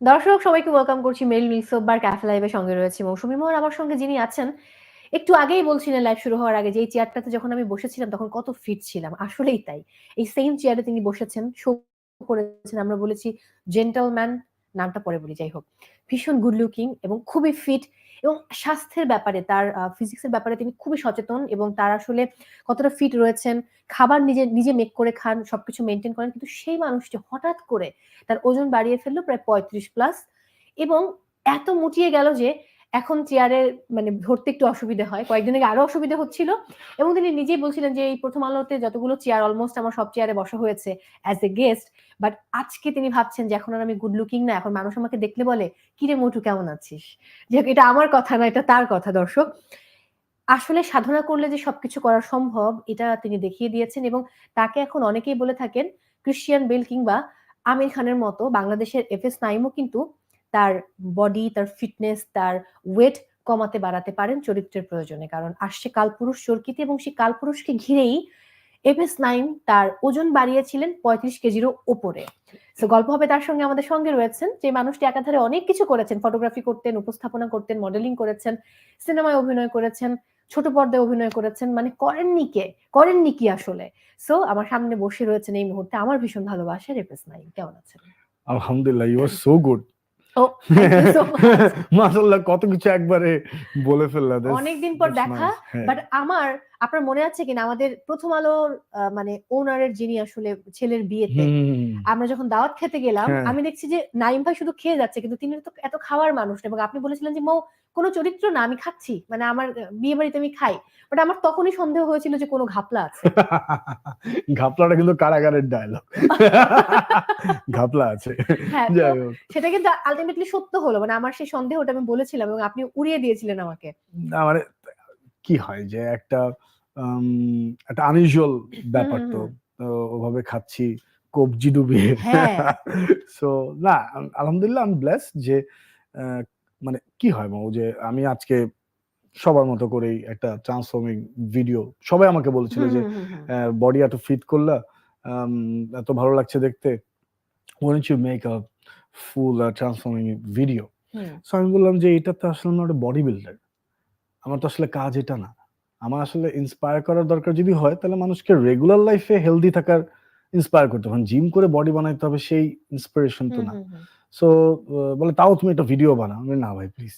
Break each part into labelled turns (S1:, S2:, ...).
S1: দর্শক, সবাইকে ওয়েলকাম করছি মেল মিসোবার ক্যাফে লাইভে সঙ্গে রয়েছে মৌসুমী মোহন। আমার সঙ্গে যিনি আছেন, একটু আগেই বলছিলেন লাইভ শুরু হওয়ার আগে যে এই চেয়ারটাতে যখন আমি বসেছিলাম তখন কত ফিট ছিলাম। আসলেই তাই। এই সেম চেয়ারে তিনি বসেছেন শো করেছেন, আমরা বলেছি জেন্টালম্যান নামটা পরে বলি, যাই হোক। ভীষণ গুড লুকিং এবং খুবই ফিট এবং স্বাস্থ্যের ব্যাপারে, তার ফিজিক্সের ব্যাপারে তিনি খুবই সচেতন এবং তার আসলে কতটা ফিট রয়েছেন, খাবার নিজে নিজে মেক করে খান, সবকিছু মেনটেন করেন, কিন্তু সেই মানুষটি হঠাৎ করে তার ওজন বাড়িয়ে ফেলল প্রায় পঁয়ত্রিশ প্লাস এবং এত মুটিয়ে গেল যে এখন চেয়ারে মানে ধরতে একটু অসুবিধা হয়। কয়েকদিন আগে আরও অসুবিধা হচ্ছিল এবং তিনি নিজেই বলছিলেন যে, এই প্রথম আলোতে যতগুলো চেয়ার অলমোস্ট আমার সব চেয়ারে বসা হয়েছে অ্যাজ এ গেস্ট বাট আজকে তিনি ভাবছেন যে, এখন আর আমি গুড লুকিং না, এখন মানুষ আমাকে দেখলে বলে কিরে মোটু, কেমন আছিস? যে, এটা আমার কথা না, এটা তার কথা, দর্শক। আসলে সাধনা করলে যে সবকিছু করা সম্ভব, এটা তিনি দেখিয়ে দিয়েছেন এবং তাকে এখন অনেকেই বলে থাকেন ক্রিশ্চিয়ান বেল কিংবা আমির খানের মতো বাংলাদেশের এফ এস নাইমও কিন্তু তার বডি তার ফিটনেস তার ওয়েট কমাতে বাড়াতে পারেন চরিত্রের প্রয়োজনে। কারণ আসছে কালপুরুষ চরকিতে এবং সেই কালপুরুষকে ঘিরেই এফ এস নাইন তার ওজন বাড়িয়েছিলেন পঁয়ত্রিশ কেজিরও ওপরে। তো গল্প হবে তার সঙ্গে আমাদের সঙ্গে রয়েছেন যে মানুষটি একাধারে অনেক কিছু করেছেন। ফটোগ্রাফি করতেন, উপস্থাপনা করতেন মডেলিং করেছেন সিনেমায় অভিনয় করেছেন, ছোট পর্দায় অভিনয় করেছেন মানে করেননি কে? করেননি কি আসলে? সো আমার সামনে বসে রয়েছেন এই মুহূর্তে আমার ভীষণ ভালোবাসা রেপেস নাইন কেমন আছেন?
S2: আলহামদুলিল্লাহ ইউ আর সো গুড
S1: ও
S2: মাশাআল্লাহ কত কিছু একবারে বলে ফেললাম
S1: অনেকদিন পর দেখা বাট আমার আপনার মনে আছে কিনা? আমাদের প্রথম আলোর মানে ওনারের যিনি আসলে ছেলের বিয়েতে আমরা যখন দাওয়াত খেতে গেলাম
S2: হ্যাঁ।
S1: আমি দেখছি যে নাইম ভাই শুধু খেয়ে যাচ্ছে কিন্তু তিনি তো এত খাওয়ার মানুষ এবং আপনি বলেছিলেন যে মৌ কোনো চরিত্র না আমি খাচ্ছি। মানে আমার বিয়ে বাড়িতে আমি খাই। বাট আমার তখনই সন্দেহ হয়েছিল যে কোনো ঘাপলা আছে।
S2: ঘাপলাটা কিন্তু কারাগারের ডায়লগ ঘাপলা আছে।
S1: হ্যাঁ সেটা কিন্তু আলটিমেটলি সত্য হলো। মানে আমার সেই সন্দেহটা আমি বলেছিলাম এবং আপনি উড়িয়ে দিয়েছিলেন আমাকে।
S2: মানে কি হয় যে একটা একটা আনইউজুয়াল ব্যাপার তো ওভাবে খাচ্ছি কবজি ডুবিয়ে।
S1: হ্যাঁ।
S2: সো না আলহামদুলিল্লাহ আমি ব্লেস যে মানে কি হয় মৌ যে আমি আজকে সবার মতো করেই একটা ট্রান্সফর্মিং ভিডিও সবাই আমাকে বলেছিল যে। বডি এত ফিট করলা এত ভালো লাগছে দেখতে want you make a full transforming video so আমি বললাম যে এটা তো আসলে আমার বডি বিল্ডার আমার তো আসলে কাজ এটা না। আমার আসলে ইন্সপায়ার করার দরকার যদি হয় তাহলে মানুষকে রেগুলার লাইফে হেলদি থাকার ইন্সপায়ার করতে হবে। জিম করে বডি বানাইতে হবে সেই ইন্সপিরেশন তো না। সো বলে তাও তুমি একটা ভিডিও বানাও। না ভাই প্লিজ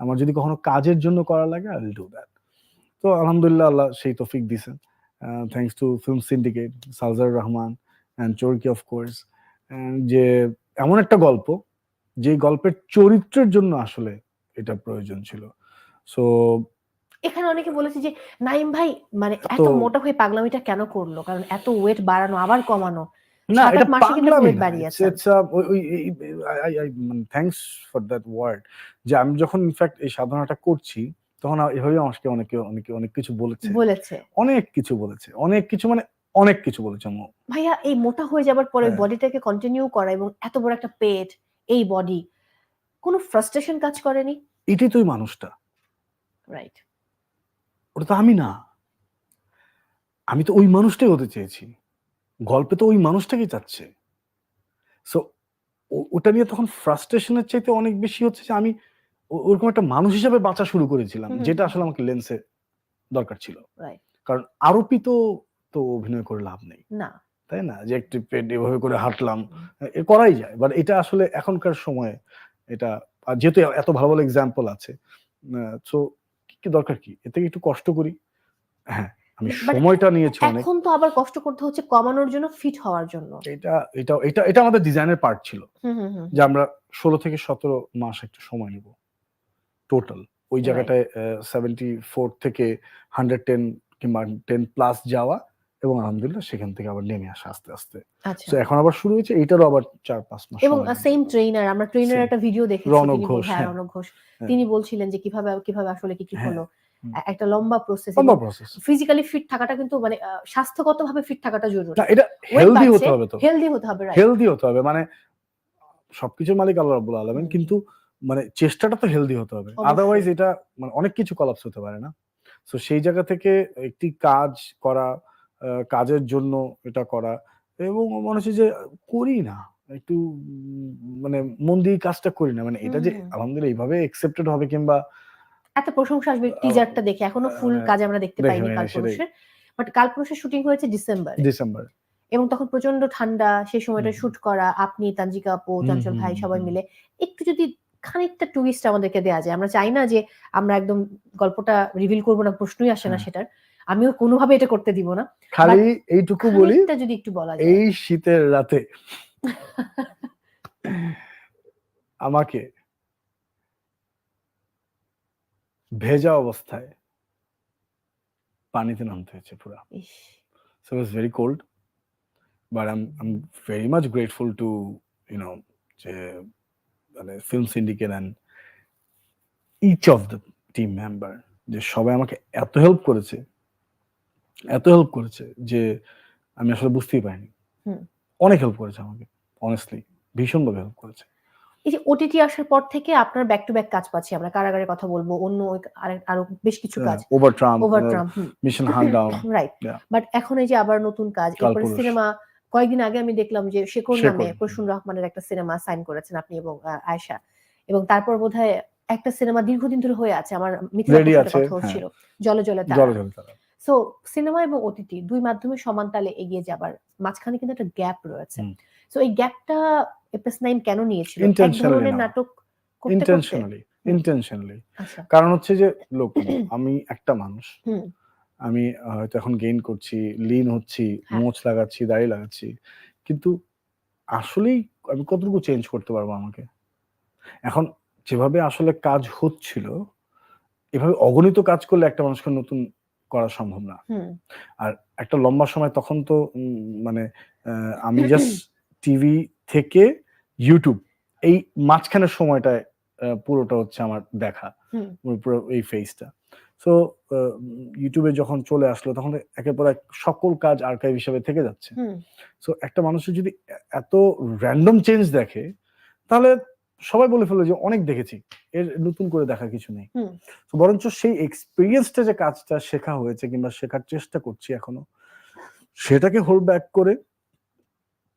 S2: আমার যদি কখনো কাজের জন্য করা লাগে আই উইল ডু দ্যাট তো আলহামদুলিল্লাহ আল্লাহ সেই তৌফিক দিয়েছেন। Thanks to film syndicate Salzar Rahman and Chorki of course যে এমন একটা গল্প যে গল্পের চরিত্রের জন্য আসলে এটা প্রয়োজন ছিল। সো
S1: এখানে অনেকে বলেছে যে নাইম ভাই মানে এত মোটা হয়ে পাগলামিটা কেন করল? কারণ এত ওয়েট বাড়ানো আবার কমানো।
S2: না এটা পাগলামি মানে থ্যাঙ্কস ফর দ্যাট ওয়ার্ড যে আমি যখন ইনফ্যাক্ট এই সাধনাটা করছি তখন এভাবে আমাকে অনেকে অনেকে অনেক কিছু বলেছে।
S1: বলেছে।
S2: অনেক কিছু বলেছে। অনেক কিছু মানে অনেক কিছু বলেছে।
S1: ভাইয়া এই মোটা হয়ে যাবার পরে
S2: হ্যাঁ।
S1: বডিটাকে কন্টিনিউ করা এবং এত বড় একটা পেট এই বডি কোনো ফ্রাস্ট্রেশন কাজ করেনি?
S2: এটাই তো মানুষটা।
S1: রাইট
S2: ওটা তো আমি না। আমি তো ওই মানুষটাই হতে চেয়েছি। গল্পে তো ওই মানুষটাকে চাচ্ছে। সো ওটা নিয়ে তখন ফ্রাস্ট্রেশনের চাইতে অনেক বেশি হচ্ছে যে আমি ওরকম একটা মানুষ হিসাবে বাঁচা শুরু করেছিলাম যেটা আসলে আমাকে লেন্সে দরকার ছিল।
S1: রাইট
S2: কারণ আরোপিত তো অভিনয় করে লাভ নেই।
S1: না।
S2: তাই না? যে একটি পেট এভাবে করে হাঁটলাম এ করাই যায়। বাট এটা আসলে এখনকার সময়ে এটা আর যেহেতু এত ভালো ভালো এক্সাম্পল আছে সো কি দরকার কি? এতে থেকে একটু কষ্ট করি। হ্যাঁ আমি সময়টা নিয়েছি অনেক।
S1: এখন তো আবার কষ্ট করতে হচ্ছে কমানোর জন্য ফিট হওয়ার জন্য।
S2: এটা এটা এটা এটা আমাদের ডিজাইনের পার্ট ছিল।
S1: হুম, হুম, হুম।
S2: যে আমরা ষোলো থেকে সতেরো মাস একটু সময় নিব। টোটাল ওই. জায়গাটায় সেভেন্টি ফোর থেকে হান্ড্রেড টেন কিংবা টেন প্লাস যাওয়া। এবং আলহামদুলিল্লাহ সেখান থেকে আবার নেমে আসা আস্তে আস্তে।
S1: আচ্ছা।
S2: তো এখন আবার শুরু হয়েছে এটারও আবার চার পাঁচ মাস
S1: এবং সেম ট্রেনার আমরা ট্রেনার একটা ভিডিও দেখেছি
S2: রনক ঘোষ,
S1: হ্যাঁ
S2: হ্যাঁ।
S1: রনক ঘোষ।
S2: হ্যাঁ।
S1: তিনি বলছিলেন যে কীভাবে কীভাবে আসলে কি কি
S2: হ্যাঁ,
S1: হলো। একটা লম্বা প্রসেস
S2: লম্বা প্রসেস
S1: ফিজিক্যালি ফিট থাকাটা কিন্তু মানে স্বাস্থ্যগতভাবে ফিট থাকাটা জরুরি।
S2: না এটা হেলদি হতে হবে তো।
S1: হেলদি হতে হবে?
S2: হেলদি হতে হবে মানে সবকিছুর মালিক আল্লাহ রাব্বুল আলামিন কিন্তু মানে চেষ্টাটা তো হেলদি হতে হবে। আদারওয়াইজ এটা মানে অনেক কিছু কলাপস হতে পারে না। সো সেই জায়গা থেকে একটি কাজ করা কাজের জন্য এটা করা। এবং মনে হচ্ছে যে করি না। একটু মানে মন দিয়ে কাজটা করি না। মানে এটা যে
S1: হুম।
S2: আলহামদুলিল্লাহ এইভাবে একসেপ্টেড হবে কিংবা
S1: এত প্রশংসা আসবে টিজারটা দেখে। এখনও ফুল
S2: আহ,
S1: কাজ আমরা দেখতে পাইনি কালপুরুষের বাট কালপুরুষের শুটিং হয়েছে ডিসেম্বরে
S2: ডিসেম্বর
S1: এবং তখন প্রচণ্ড ঠান্ডা সেই সময়টা শুট করা আপনি তানজিকা আপু চঞ্চল ভাই সবাই মিলে একটু যদি খানিকটা টুইস্ট আমাদেরকে দেওয়া যায়। আমরা চাই না যে আমরা একদম গল্পটা রিভিল করব না প্রশ্নই আসে না
S2: হ্যাঁ।
S1: সেটার। আমিও কোনোভাবে এটা করতে দিব না।
S2: খালি এইটুকু বলি
S1: যদি একটু বলা যায়।
S2: এই শীতের রাতে আমাকে ভেজা অবস্থায় পানিতে নামতে হয়েছে পুরো। so it was very cold but i'm i'm very much grateful to যে মানে film syndicate and each of the team member যে সবাই আমাকে এত হেল্প করেছে। এত হেল্প করেছে যে আমি আসলে বুঝতেই পারিনি। অনেক হেল্প করেছে আমাকে অনেস্টলি ভীষণভাবে হেল্প করেছে।
S1: এই যে ওটিটি আসার পর থেকে আপনার ব্যাক টু ব্যাক কাজ পাচ্ছি আমরা কারাগারের কথা বলব অন্য আরও বেশ কিছু কাজ।
S2: Over trump
S1: over trump
S2: mission
S1: right but এখন এই যে আবার নতুন কাজ এরপরে সিনেমা কয়েকদিন আগে আমি দেখলাম যে শেকর, নামে। প্রসূন রহমানের একটা সিনেমা সাইন করেছেন আপনি এবং আয়েশা। এবং তারপর বোধহয় একটা সিনেমা দীর্ঘদিন ধরে হয়ে আছে আমার মিথিলা কথা হচ্ছিল। জলে জলে তারা।
S2: জল জল তারা।
S1: সো সিনেমা এবং ওটিটি দুই মাধ্যমে সমান তালে এগিয়ে যাবার মাঝখানে কিন্তু একটা গ্যাপ রয়েছে। সো এই গ্যাপটা এপিএস নাইন কেন নিয়েছিল? এক ধরনের নাটক
S2: ইন্টেনশনালি ইন্টেনশনালি
S1: আচ্ছা।
S2: কারণ হচ্ছে যে লোক আমি একটা মানুষ। আমি হয়তো এখন গেইন করছি লিন হচ্ছি
S1: হ্যাঁ।
S2: মোচ লাগাচ্ছি দাড়ি লাগাচ্ছি। কিন্তু আসলেই আমি কতটুকু চেঞ্জ করতে পারব আমাকে? এখন যেভাবে আসলে কাজ হচ্ছিল এভাবে অগণিত কাজ করলে একটা মানুষকে নতুন করা সম্ভব না। আর একটা লম্বা সময় তখন তো মানে আমি জাস্ট টিভি থেকে ইউটিউব এই মাঝখানের সময়টায় পুরোটা হচ্ছে আমার দেখা পুরো এই ফেজটা সো ইউটিউবে যখন চলে আসলো তখন একের পর এক সকল কাজ আর্কাইভ হিসেবে থেকে যাচ্ছে। সো একটা মানুষের যদি এত র্যান্ডম চেঞ্জ দেখে তাহলে সবাই বলে ফেলল যে অনেক দেখেছি। এর নতুন করে দেখার কিছু নেই। তো বরঞ্চ সেই এক্সপিরিয়েন্সটা যে কাজটা শেখা হয়েছে কিংবা শেখার চেষ্টা করছি এখনও সেটাকে হোল্ড ব্যাক করে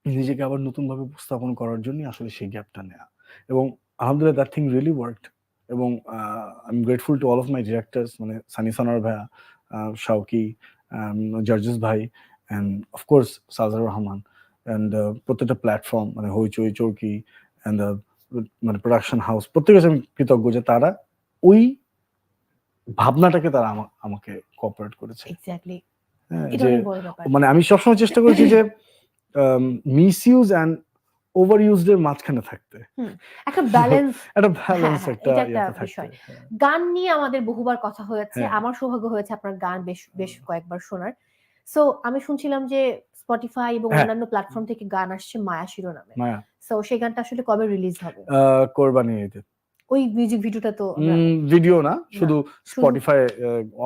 S2: নিজেকে আবার নতুন ভাবে উপস্থাপন করার জন্য আসলে সেই গ্যাপটা নেওয়া এবং আলহামদুলিল্লাহ দ্যাট থিং রিয়েলি ওয়ার্কড এবং I am grateful to all of my directors মানে সানি সানার ভাইয়া শাওকি জার্জেস ভাই and of course Sajar Rahman and প্রত্যেকটা প্ল্যাটফর্ম মানে হইচই চৌকি অ্যান্ড মানে প্রোডাকশন হাউস প্রত্যেকের কাছে আমি কৃতজ্ঞ যে তারা ওই ভাবনাটাকে তারা আমাকে কোঅপারেট করেছে। হ্যাঁ, মানে আমি সবসময় চেষ্টা করেছি যে misuse and overused এর মাঝখানে থাকতে।
S1: একটা ব্যালেন্স
S2: একটা ব্যালেন্স
S1: হ্যাঁ,
S2: একটা
S1: বিষয়।
S2: হ্যাঁ।
S1: গান নিয়ে আমাদের বহুবার কথা হয়েছে।
S2: হ্যাঁ।
S1: আমার সৌভাগ্য হয়েছে আপনার গান বেশ বেশ কয়েকবার শোনার। সো আমি শুনছিলাম যে স্পটিফাই এবং
S2: হ্যাঁ।
S1: অন্যান্য প্ল্যাটফর্ম থেকে গান আসছে মায়া শিরোনামে। সো সেই গানটা আসলে কবে রিলিজ হবে?
S2: কোরবানি ঈদে।
S1: ওই মিউজিক ভিডিওটা তো
S2: ভিডিও না শুধু স্পটিফাই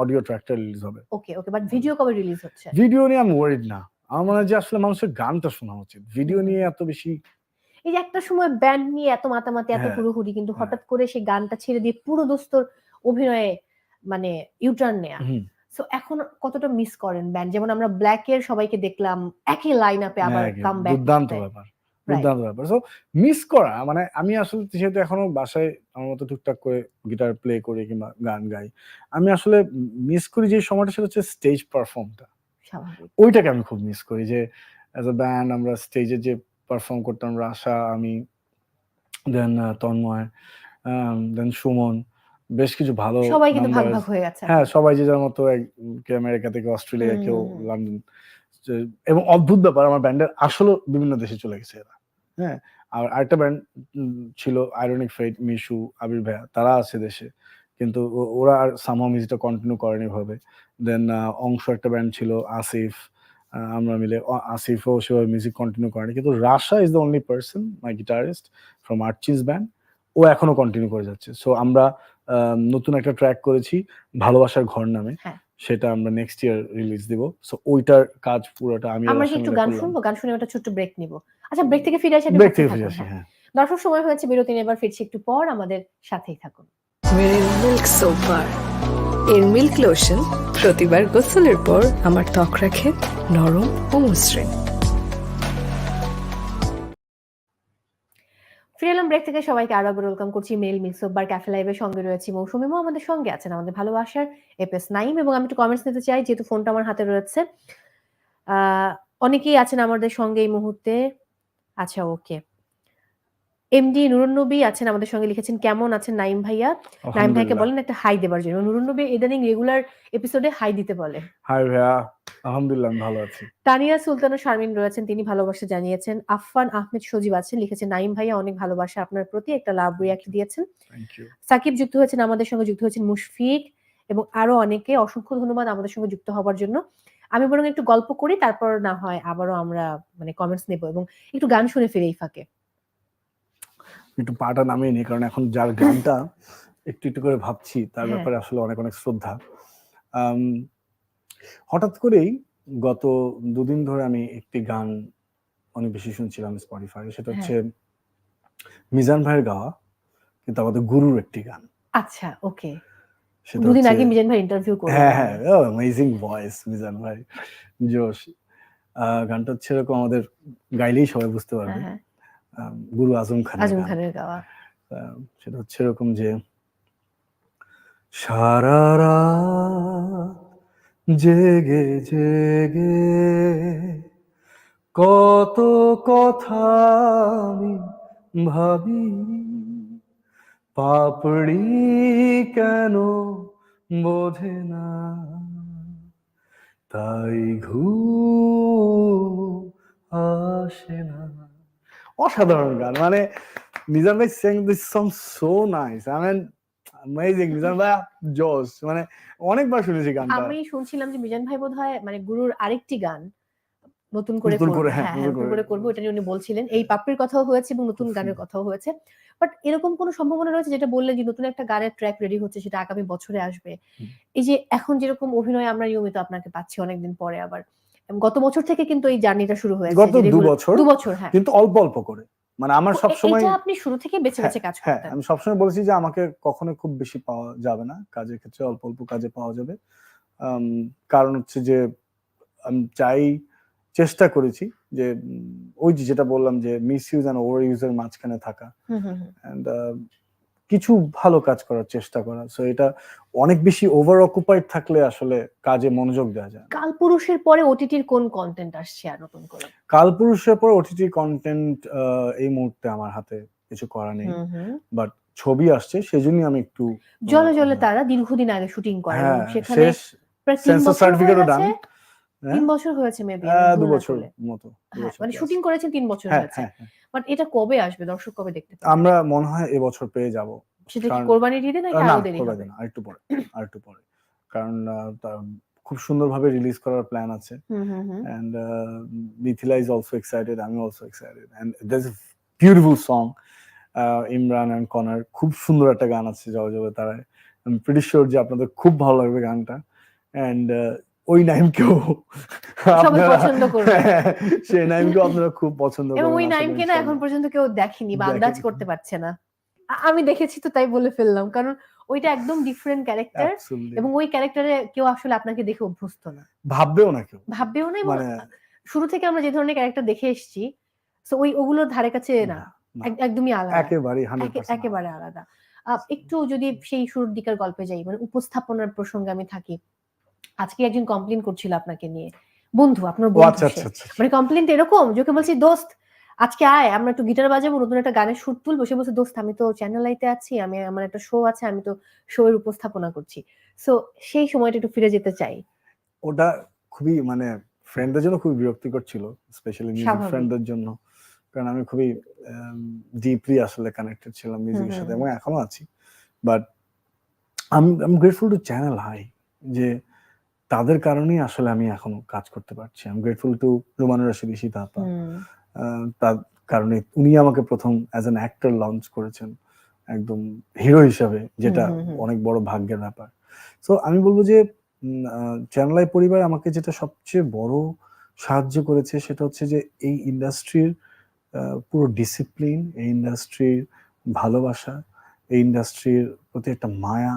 S2: অডিও ট্র্যাকটা রিলিজ হবে।
S1: ওকে ওকে বাট ভিডিও কবে রিলিজ হচ্ছে?
S2: ভিডিও নিয়ে আমি ওয়ারিড না। আমার মনে হয় যে আসলে মানুষের গানটা শোনা উচিত। ভিডিও নিয়ে এত বেশি
S1: এই যে একটা সময় ব্যান্ড নিয়ে এত মাতামাতি এত
S2: হ্যাঁ,
S1: হুড়োহুড়ি কিন্তু
S2: হ্যাঁ।
S1: হঠাৎ করে সেই গানটা ছেড়ে দিয়ে পুরো দোস্তর অভিনয়ে মানে ইউটার্ন নেয়া। সো এখন কতটা মিস করেন ব্যান্ড যেমন আমরা ব্ল্যাক এর সবাইকে দেখলাম একই লাইন আপে আবার
S2: হ্যাঁ,
S1: কাম ব্যাক
S2: দুর্দান্ত ব্যাপার। দুর্দান্ত ব্যাপার। সো মিস করা মানে আমি আসলে যেহেতু এখনও বাসায় আমার মতো টুকটাক করে গিটার প্লে করি কিংবা গান গাই আমি আসলে মিস করি যে সময়টা সেটা হচ্ছে স্টেজ পারফর্মটা ওইটাকে আমি খুব মিস করি যে অ্যাজ এ ব্যান্ড আমরা স্টেজে যে পারফর্ম করতাম রাশা আমি দেন তন্ময় দেন সুমন বেশ কিছু ভালো
S1: সবাই কিন্তু ভাগ ভাগ হয়ে গেছে
S2: হ্যাঁ সবাই যে যার মতো কেউ আমেরিকা থেকে অস্ট্রেলিয়া কেউ। লন্ডন এবং অদ্ভুত ব্যাপার আমার ব্যান্ডের আসলে বিভিন্ন দেশে চলে গেছে এরা। হ্যাঁ আর আরেকটা ব্যান্ড ছিল আইরনিক ফেট মিশু আবির ভাইয়া তারা আছে দেশে। কিন্তু ওরা আর সামহাও মিউজিকটা কন্টিনিউ করেনি ভাবে। দেন অংশ একটা ব্যান্ড ছিল আসিফ আমরা মিলে আসিফও সেভাবে মিউজিক কন্টিনিউ করেনি। কিন্তু Rasha is the only person my guitarist from Archis band ও এখনও কন্টিনিউ করে যাচ্ছে। সো আমরা আহ, নতুন একটা ট্র্যাক করেছি ভালোবাসার ঘর নামে।
S1: হ্যাঁ।
S2: সেটা আমরা নেক্সট ইয়ার রিলিজ দিব। সো ওইটার কাজ পুরোটা আমি
S1: আমরা একটু গান শুনব গান শুনে একটা ছোট্ট ব্রেক নিব। আচ্ছা ব্রেক থেকে ফিরে আসি
S2: ব্রেক থেকে ফিরে আসি
S1: হ্যাঁ।
S2: হ্যাঁ।
S1: দর্শক সময় হয়েছে বিরতি এবার ফিরছি একটু পর। আমাদের সাথেই থাকুন।
S3: মিল্ক সোপ বার এর মিল্ক লোশন প্রতিবার গোসলের পর আমার ত্বক রাখে নরম ও মসৃণ।
S1: ফিরে এলাম ব্রেক থেকে সবাইকে আরও আবার ওয়েলকাম করছি। মেল মিক্স বার ক্যাফে লাইভের সঙ্গে রয়েছে মৌসুমী মো, আমাদের সঙ্গে আছেন আমাদের ভালোবাসার এপএস নাইম এবং আমি একটু কমেন্টস নিতে চাই, যেহেতু ফোনটা আমার হাতে রয়েছে। অনেকেই আছেন আমাদের সঙ্গে এই মুহূর্তে। আচ্ছা ওকে এমডি নুরুন্নবী আছেন আমাদের সঙ্গে লিখেছেন কেমন আছেন নাইম ভাইয়া? নাইম ভাইকে। বলেন একটা হাই দেবার জন্য। নুরুন্নবী ইদানিং রেগুলার এপিসোডে হাই দিতে বলে।
S2: হাই ভাইয়া আলহামদুলিল্লাহ ভালো আছি।
S1: তানিয়া সুলতান শারমিন রয়েছেন তিনি ভালোবাসা জানিয়েছেন। আফফান আহমেদ সজীব আছেন লিখেছেন নাইম ভাইয়া অনেক ভালোবাসা আপনার প্রতি একটা লাভ রিয়াক্ট দিয়েছেন। সাকিব যুক্ত হয়েছেন আমাদের সঙ্গে যুক্ত হয়েছেন মুশফিক এবং আরও অনেকে। অসংখ্য ধন্যবাদ আমাদের সঙ্গে যুক্ত হওয়ার জন্য। আমি বরং একটু গল্প করি তারপর না হয় আবারও আমরা মানে কমেন্টস নেব এবং একটু গান শুনে ফিরে এই ফাঁকে।
S2: একটু পাটা নামিয়ে নিই কারণ এখন যার গানটা একটু একটু করে ভাবছি তার
S1: হ্যাঁ।
S2: ব্যাপারে আসলে অনেক অনেক শ্রদ্ধা। হঠাৎ করেই গত দুদিন ধরে আমি একটি গান অনেক বেশি শুনছিলাম স্পটিফাই সেটা
S1: হ্যাঁ।
S2: হচ্ছে মিজান ভাইয়ের গাওয়া কিন্তু আমাদের গুরুর একটি গান।
S1: আচ্ছা ওকে। দুদিন আগে মিজান ভাই ইন্টারভিউ করলেন।
S2: হ্যাঁ হ্যাঁ অ্যামেজিং ভয়েস মিজান ভাই। জোশ। আহ, গানটা হচ্ছে এরকম আমাদের গাইলেই সবাই বুঝতে পারবে।
S1: হ্যাঁ,
S2: গুরু আজম খান
S1: আজম খানের গাওয়া।
S2: সেটা হচ্ছে এরকম যে সারা রাত জেগে জেগে কত কথা আমি ভাবি পাপড়ি কেন বোঝে না? তাই ঘুম আসে না। অসাধারণ গান। মানে নিজাম ভাই sing this song so nice I mean amazing Nizam ভাই জোস মানে অনেকবার শুনেছি গানটা।
S1: আমি শুনছিলাম যে মিজান ভাই বোধহয় মানে গুরুর আরেকটি গান নতুন করে
S2: নতুন করে, হ্যাঁ,
S1: হ্যাঁ
S2: করে।
S1: করে করব এটা নিয়ে উনি বলছিলেন। এই পাপ্পির কথাও হয়েছে এবং নতুন গানের কথাও হয়েছে। বাট এরকম কোনো সম্ভাবনা রয়েছে যেটা বললেন যে নতুন একটা গানের ট্র্যাক রেডি হচ্ছে সেটা আগামী বছরে আসবে? এই যে এখন যেরকম অভিনয় আমরা নিয়মিত আপনাকে পাচ্ছি অনেকদিন পরে আবার গত বছর থেকে কিন্তু এই জার্নিটা শুরু হয়েছে
S2: গত দু বছর
S1: দু বছর হ্যাঁ।
S2: কিন্তু অল্প অল্প করে। মানে আমার সবসময়
S1: এটা আপনি শুরু থেকে বেছে বেছে কাজ
S2: হ্যাঁ
S1: করতেন।
S2: আমি সবসময় বলেছি যে আমাকে কখনো খুব বেশি পাওয়া যাবে না কাজের ক্ষেত্রে অল্প অল্প কাজে পাওয়া যাবে। কারণ হচ্ছে যে আমি চাই চেষ্টা করেছি যে ওই যেটা বললাম যে মিস ইউজ অ্যান্ড ওভার ইউজের মাঝখানে থাকা।
S1: হুম, হুম, হুম।
S2: অ্যান্ড কিছু ভালো কাজ করার চেষ্টা করা। সো এটা অনেক বেশি ওভার অকুপাইড থাকলে আসলে কাজে মনোযোগ দেওয়া যায়
S1: কালপুরুষের পরে ওটিটির কোন কন্টেন্ট আসছে আর নতুন করে?
S2: কালপুরুষের পরে ওটিটি কন্টেন্ট এই মুহূর্তে আমার হাতে কিছু করা নেই। বাট ছবি আসছে সেজন্যই আমি একটু
S1: জলে জলে। তারা দীর্ঘদিন আগে শুটিং করে
S2: হ্যাঁ
S1: সেখানে
S2: সেন্সর সার্টিফিকেটও ডান
S1: তিন বছর হয়েছে মেবি
S2: দু বছর মতো
S1: হ্যাঁ মানে শুটিং করেছেন তিন বছর
S2: হ্যাঁ
S1: হয়েছে।
S2: হ্যাঁ হ্যাঁ।
S1: বাট এটা কবে আসবে? দর্শক কবে দেখতে পাবে?
S2: আমরা মনে হয় এবছর পেয়ে যাব।
S1: সেটা কি কোরবানির ঈদে নাকি আরও দেরি হবে?
S2: না আরেকটু পরে আরেকটু পরে। কারণ খুব সুন্দরভাবে রিলিজ করার প্ল্যান আছে। Mithila is also excited. I'm also excited. And there's a beautiful song, uh, Imran and Connor. খুব সুন্দর একটা গান আছে যাও যাবে তারায়। আমি প্রিটি শিওর যে আপনাদের খুব ভালো লাগবে গানটা। অ্যান্ড ওই নাইমকেও। সেই নাইমকেও আপনারা খুব পছন্দ
S1: এবং
S2: করবেন
S1: ওই নাইমকে না এখন পর্যন্ত কেউ দেখেনি বা আন্দাজ করতে পারছে না। আমি দেখেছি তো তাই বলে ফেললাম। কারণ ওইটা একদম ডিফারেন্ট ক্যারেক্টার এবং ওই ক্যারেক্টারে কেউ আসলে আপনাকে দেখে অভ্যস্ত না।
S2: ভাববেও না কেউ।
S1: ভাববেও না
S2: মানে
S1: শুরু থেকে আমরা যে ধরনের ক্যারেক্টার দেখে এসেছি তো ওই ওগুলোর ধারে কাছে না একদমই আলাদা।
S2: একেবারেই হান্ড্রেড
S1: একে- একেবারে আলাদা। আহ, একটু যদি সেই শুরুর দিকের গল্পে যাই মানে উপস্থাপনার প্রসঙ্গে আমি থাকি আজকে একজন কমপ্লেন করছিল আপনাকে নিয়ে। বন্ধু আপনার বন্ধু
S2: আচ্ছা। আচ্ছা আচ্ছা
S1: মানে কমপ্লেন এরকম যে বলছি দোস্ত আজকে আয় আমরা একটু গিটার বাজাবো নতুন একটা গানের সুর তুলবো। সে বলছে দোস্ত আমি তো চ্যানেল আইতে আছি আমি আমার একটা শো আছে আমি তো শো এর উপস্থাপনা করছি। সো সেই সময়টা একটু ফিরে যেতে চাই।
S2: ওটা খুবই মানে ফ্রেন্ডদের জন্য খুবই বিরক্তিকর ছিল স্পেশালি মিউজিক ফ্রেন্ডদের জন্য। কারণ আমি খুবই ডিপলি আসলে কানেক্টেড ছিলাম মিউজিকের সাথে এবং এখনও আছি। বাট আমি আমি গ্রেটফুল টু চ্যানেল হাই যে তাদের কারণেই আসলে আমি এখনও কাজ করতে পারছি। আমি গ্রেটফুল টু রোমানুর রশিদ ইশিতা আপা তার কারণে উনি আমাকে প্রথম অ্যাজ অ্যান অ্যাক্টর লঞ্চ করেছেন একদম হিরো হিসাবে যেটা। অনেক বড় ভাগ্যের ব্যাপার। সো আমি বলব যে চ্যানেলাই পরিবার আমাকে যেটা সবচেয়ে বড় সাহায্য করেছে সেটা হচ্ছে যে এই ইন্ডাস্ট্রির পুরো ডিসিপ্লিন এই ইন্ডাস্ট্রির ভালোবাসা এই ইন্ডাস্ট্রির প্রতি একটা মায়া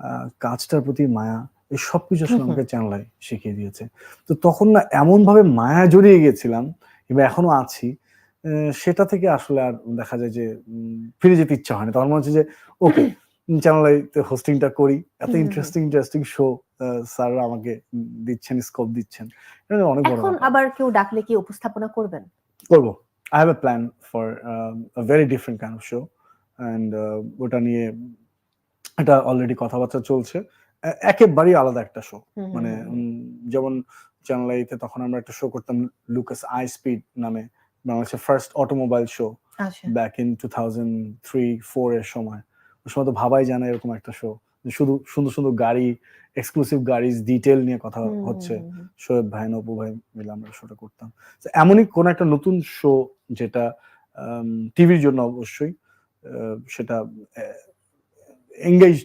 S2: আহ, কাজটার প্রতি মায়া এই সব কিছু আসলে। আমাকে চ্যানেলাই শিখিয়ে দিয়েছে। তো তখন না এমন ভাবে মায়া জড়িয়ে গেছিলাম কিংবা এখনও আছি সেটা থেকে আসলে আর দেখা যায় যে ফিরে যেতে ইচ্ছা হয় না তখন মনে হচ্ছে যে ওকে হোস্টিংটা করি। এত ইন্টারেস্টিং ইন্টারেস্টিং শো স্যাররা আমাকে দিচ্ছেন স্কোপ দিচ্ছেন। এটা অনেক বড়
S1: এখন আবার কেউ ডাকলে কি উপস্থাপনা করবেন?
S2: করব। I have a plan for very different kind of show and ওটা নিয়ে এটা অলরেডি কথাবার্তা চলছে। একেবারেই আলাদা একটা শো মানে যেমন চ্যানেল আইতে তখন আমরা একটা শো করতাম লুকাস আই স্পিড নামে বাংলাদেশের first automobile show back in two thousand three four এর সময়। ওই সময় তো ভাবাই যায় না এরকম একটা শো শুধু সুন্দর সুন্দর গাড়ি এক্সক্লুসিভ গাড়ি ডিটেল নিয়ে কথা হচ্ছে। শোয়েব ভাই নবু ভাই মিলে আমরা শোটা করতাম। এমনই কোন একটা নতুন শো যেটা টিভির জন্য অবশ্যই সেটা এঙ্গেজ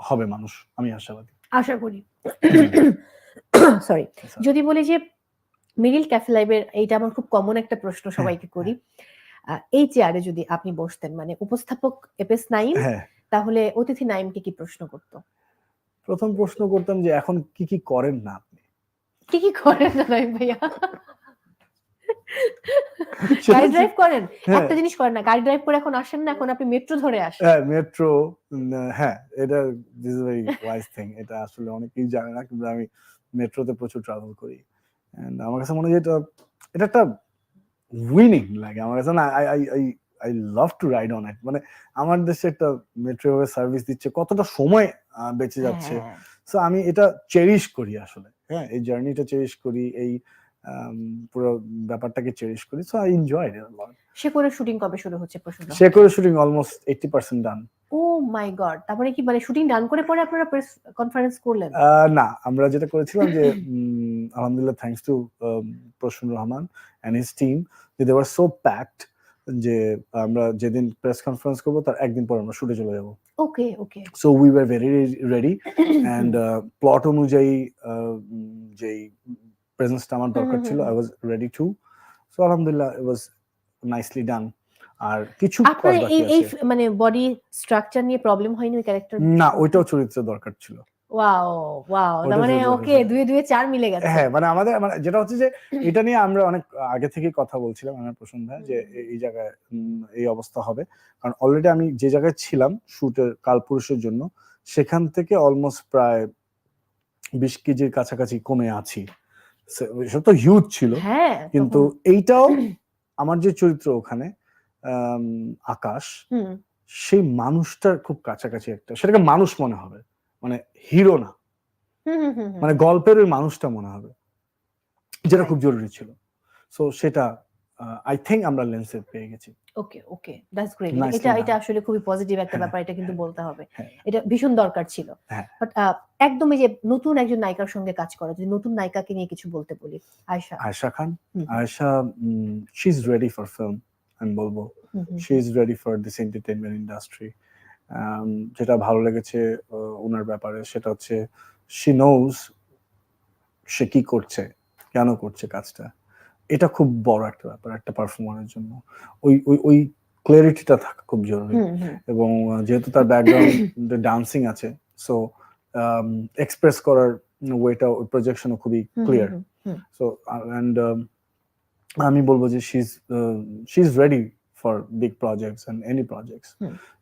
S2: হবে মানুষ আমি আশাবাদী।
S1: আশা করি। সরি যদি বলি যে মিডিল ক্যাফে লাইভের এইটা আমার খুব কমন একটা প্রশ্ন সবাইকে করি। আহ, এই চেয়ারে যদি আপনি বসতেন মানে উপস্থাপক এপেস নাইম
S2: হ্যাঁ।
S1: তাহলে অতিথি নাইমকে কি প্রশ্ন করতো?
S2: প্রথম প্রশ্ন করতাম যে এখন কি কি করেন না আপনি?
S1: কি কি করেন না নাইম ভাইয়া? গাড়ি ড্রাইভ করেন?
S2: হ্যাঁ।
S1: একটা জিনিস করেন না গাড়ি ড্রাইভ করে এখন আসেন না এখন আপনি মেট্রো ধরে আসেন।
S2: হ্যাঁ মেট্রো হ্যাঁ এটা দিস ভেরি ওয়াইজ থিং এটা আসলে অনেকেই জানে না কিন্তু আমি মেট্রোতে প্রচুর ট্রাভেল করি। এন্ড আমার কাছে মনে হয় এটা এটা একটা উইনিং লাগে। আমার কাছে না I I I I love to ride on it মানে আমার দেশে একটা মেট্রো সার্ভিস দিচ্ছে কতটা সময় বেঁচে যাচ্ছে।
S1: হ্যাঁ।
S2: সো আমি এটা চেরিশ করি আসলে। হ্যাঁ এই জার্নিটা চেরিশ করি এই পুরো ব্যাপারটাকে চেরিশ করি। সো আই এনজয়
S1: সে করে শুটিং কবে শুরু হচ্ছে প্রশ্ন
S2: সে করে shooting almost eighty percent done
S1: oh my god তারপরে কি মানে শুটিং ডান করে পরে আপনারা প্রেস কনফারেন্স করলেন?
S2: না আমরা যেটা করেছিলাম যে আলহামদুলিল্লাহ thanks to Prasun Rahman and his team যে দে ওয়ার সো প্যাকড যে আমরা যেদিন প্রেস কনফারেন্স করব তার একদিন পর আমরা শুটে চলে যাব।
S1: Okay okay
S2: so we were very ready and plot অনুযায়ী যেই প্রেজেন্সটা আমার দরকার ছিল I was ready to so আলহামদুলিল্লাহ ইট ওয়াজ নাইসলি ডান আর কিছু
S1: আপনার এই। মানে বডি স্ট্রাকচার নিয়ে প্রবলেম হয়নি ওই ক্যারেক্টার
S2: না ওইটাও চরিত্র দরকার ছিল।
S1: ওয়াও ওয়াও মানে ওকে। দুয়ে দুয়ে চার মিলে গেছে।
S2: হ্যাঁ মানে আমাদের মানে যেটা হচ্ছে যে এটা নিয়ে আমরা অনেক আগে থেকে কথা বলছিলাম আমার প্রসন্ন যে এই জায়গায় এই অবস্থা হবে। কারণ অলরেডি আমি যে জায়গায় ছিলাম শুটের কালপুরুষের জন্য সেখান থেকে অলমোস্ট প্রায় বিশ কেজির কাছাকাছি কমে আছি। সেটা তো হিউজ ছিল।
S1: হ্যাঁ
S2: কিন্তু এইটাও আমার যে চরিত্র ওখানে আকাশ
S1: হুম,
S2: সেই মানুষটার খুব কাছাকাছি একটা সেটাকে মানুষ মনে হবে মানে হিরো না। মানে গল্পের ওই মানুষটা মনে হবে যেটা খুব জরুরি ছিল। সো সেটা আই থিংক আমরা লেন্সে পেয়ে গেছি।
S1: ওকে ওকে দ্যাটস গ্রেট এটা এটা আসলে খুবই পজিটিভ একটা
S2: হ্যাঁ,
S1: ব্যাপার এটা কিন্তু
S2: হ্যাঁ,
S1: বলতে হবে।
S2: হ্যাঁ।
S1: এটা ভীষণ দরকার ছিল। বাট একদম এই যে নতুন একজন নায়িকার সঙ্গে কাজ করা যদি নতুন নায়িকাকে নিয়ে কিছু বলতে বলি Ayesha.
S2: Ayesha Khan? Ayesha she is ready for film আমি বলব। She is ready for this entertainment industry যেটা ভালো লেগেছে ওনার ব্যাপারে সেটা হচ্ছে শি নোজ সে কি করছে কেন করছে কাজটা। এটা খুব বড় একটা ব্যাপার একটা পারফর্মারের জন্য। ওই ওই ওই ক্লিয়ারিটিটা থাকা খুব জরুরি। এবং যেহেতু তার ব্যাকগ্রাউন্ড ডান্সিং আছে সো এক্সপ্রেস করার ওয়েটা ওই প্রজেকশনও খুবই ক্লিয়ার সো অ্যান্ড আমি বলব যে she is she is ready for big projects and any projects.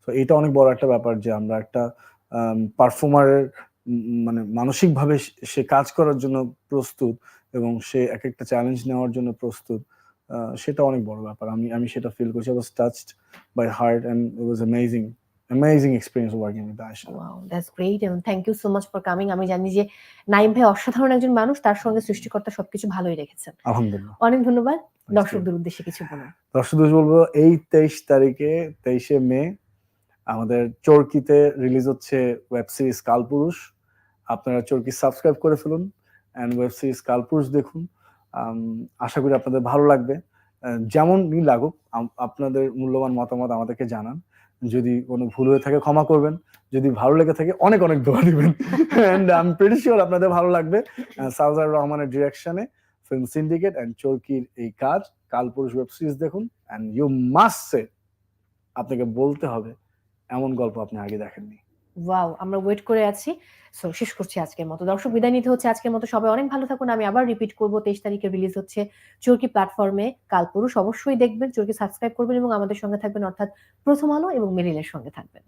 S2: তো এটা অনেক বড় একটা ব্যাপার যে আমরা একটা পারফর্মারের মানে মানসিকভাবে সে- সে কাজ করার জন্য প্রস্তুত এবং সে এক একটা চ্যালেঞ্জ নেওয়ার জন্য প্রস্তুত সেটা অনেক বড় ব্যাপার। আমি আমি সেটা ফিল করছি। Was touched by heart and it was amazing amazing experience working with Ayesha
S1: wow that's great এবং thank you so much for coming আমি জানি যে নাইম ভাই অসাধারণ একজন মানুষ তার সঙ্গে সৃষ্টিকর্তা সবকিছু ভালোই রেখেছেন।
S2: আলহামদুলিল্লাহ।
S1: অনেক ধন্যবাদ. দর্শকদের উদ্দেশ্যে কিছু বলুন।
S2: দর্শকদের বলব এই তেইশ তারিখে তেইশে মে আমাদের চরকিতে রিলিজ হচ্ছে ওয়েব সিরিজ কালপুরুষ। আপনারা চরকি সাবস্ক্রাইব করে ফেলুন অ্যান্ড ওয়েব সিরিজ কালপুরুষ দেখুন। আশা করি আপনাদের ভালো লাগবে। যেমনই লাগুক আপনাদের মূল্যবান মতামত আমাদেরকে জানান। যদি কোনো ভুল হয়ে থাকে ক্ষমা করবেন। যদি ভালো লেগে থাকে, অনেক অনেক দোয়া দিবেন and I am pretty sure আপনাদের ভালো লাগবে। সাউজার রহমানের ডিরেকশনে ফিল্ম সিন্ডিকেট অ্যান্ড চরকির এই কাজ, কালপুরুষ ওয়েব সিরিজ দেখুন। অ্যান্ড ইউ মাস্ট সে আপনাকে বলতে হবে, এমন গল্প আপনি আগে দেখেননি।
S1: ওয়াও, আমরা ওয়েট করে আছি। সো শেষ করছি আজকের মতো। দর্শক, বিদায় নিতে হচ্ছে আজকের মতো। সবাই অনেক ভালো থাকুন। আমি আবার রিপিট করব, তেইশ তারিখে রিলিজ হচ্ছে চোরকি প্ল্যাটফর্মে কাল পুরুষ। অবশ্যই দেখবেন, চোরকি সাবস্ক্রাইব করবেন এবং আমাদের সঙ্গে থাকবেন, অর্থাৎ প্রথম আলো এবং মেরিলের সঙ্গে থাকবেন।